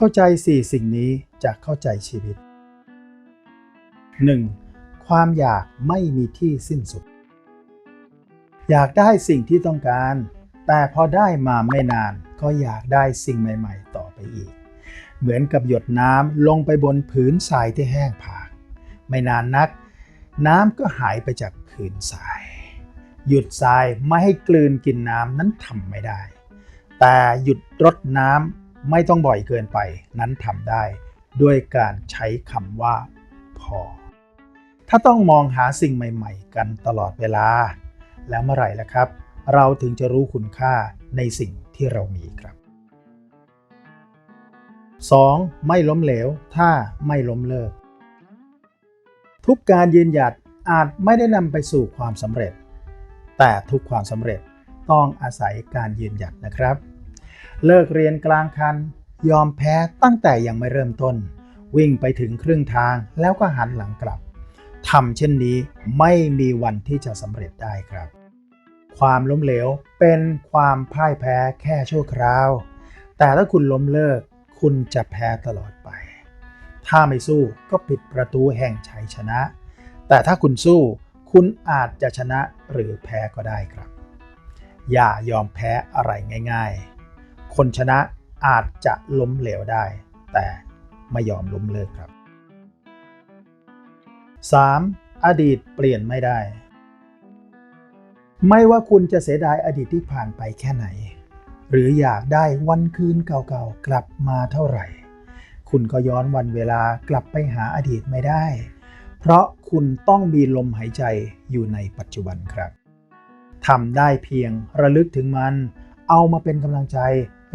เข้าใจสี่สิ่งนี้จะเข้าใจชีวิต 1. ความอยากไม่มีที่สิ้นสุด อยากได้สิ่งที่ต้องการ แต่พอได้มาไม่นานก็อยากได้สิ่งใหม่ ๆ ต่อไปอีก เหมือนกับหยดน้ำลงไปบนผืนทรายที่แห้งผาก ไม่นานนัก น้ำก็หายไปจากผืนทราย หยุดทรายไม่ให้กลืนกินน้ำนั้นทำไม่ได้ แต่หยุดรดน้ำ ไม่ต้องบ่อยเกินไปนั้นทำได้ด้วยการใช้คำว่าพอ ถ้าต้องมองหาสิ่งใหม่ ๆ กันตลอดเวลา แล้วเมื่อไหร่ล่ะครับ เราถึงจะรู้คุณค่าในสิ่งที่เรามีครับ 2. ไม่ล้มเหลว ถ้าไม่ล้มเลิก ทุกการยืนหยัดอาจไม่ได้นำไปสู่ความสำเร็จ แต่ทุกความสำเร็จต้องอาศัยการยืนหยัดนะครับ เลิกเรียนกลางคัน ยอมแพ้ตั้งแต่ยังไม่เริ่มต้น วิ่งไปถึงครึ่งทางแล้วก็หันหลังกลับทำเช่นนี้ไม่มีวันที่จะสำเร็จได้ครับ ความล้มเหลวเป็นความพ่ายแพ้แค่ชั่วคราว แต่ถ้าคุณล้มเลิก คุณจะแพ้ตลอดไป ถ้าไม่สู้ก็ปิดประตูแห่งชัยชนะ แต่ถ้าคุณสู้คุณอาจจะชนะหรือแพ้ก็ได้ครับ อย่ายอมแพ้อะไรง่าย ๆ คนชนะอาจจะล้มเหลวได้ แต่ไม่ยอมล้มเลิกครับ 3. อดีตเปลี่ยนไม่ได้ ไม่ว่าคุณจะเสียดายอดีตที่ผ่านไปแค่ไหน หรืออยากได้วันคืนเก่าๆกลับมาเท่าไหร่ คุณก็ย้อนวันเวลากลับไปหาอดีตไม่ได้ เพราะคุณต้องมีลมหายใจอยู่ในปัจจุบันครับทำได้เพียงระลึกถึงมัน เอามาเป็นกำลังใจ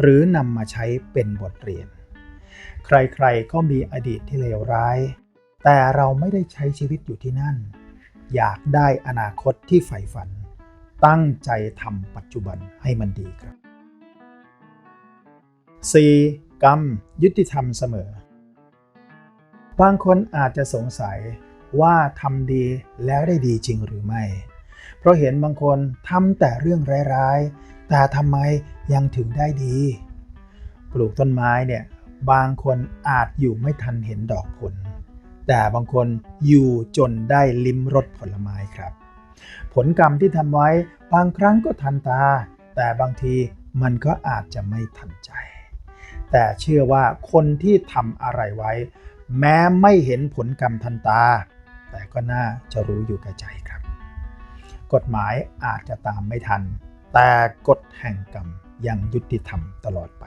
หรือนำมาใช้เป็นบทเรียน ใครๆก็มีอดีตที่เลวร้าย แต่เราไม่ได้ใช้ชีวิตอยู่ที่นั่น อยากได้อนาคตที่ใฝ่ฝัน ตั้งใจทำปัจจุบันให้มันดีครับ 4. กรรมยุติธรรมเสมอ บางคนอาจจะสงสัยว่าทำดีแล้วได้ดีจริงหรือไม่ เพราะเห็นบางคนทำแต่เรื่องร้ายๆ แต่ทำไม ยังถึงได้ดี ปลูกต้นไม้เนี่ยบางคนอาจอยู่ไม่ทันเห็นดอกผล แต่บางคนอยู่จนได้ลิ้มรสผลไม้ครับ ผลกรรมที่ทำไว้บางครั้งก็ทันตา แต่บางทีมันก็อาจจะไม่ทันใจ แต่เชื่อว่าคนที่ทำอะไรไว้ แม้ไม่เห็นผลกรรมทันตา แต่ก็น่าจะรู้อยู่แก่ใจครับ กฎหมายอาจจะตามไม่ทัน แต่กฎแห่งกรรม ยังยุติธรรมตลอดไป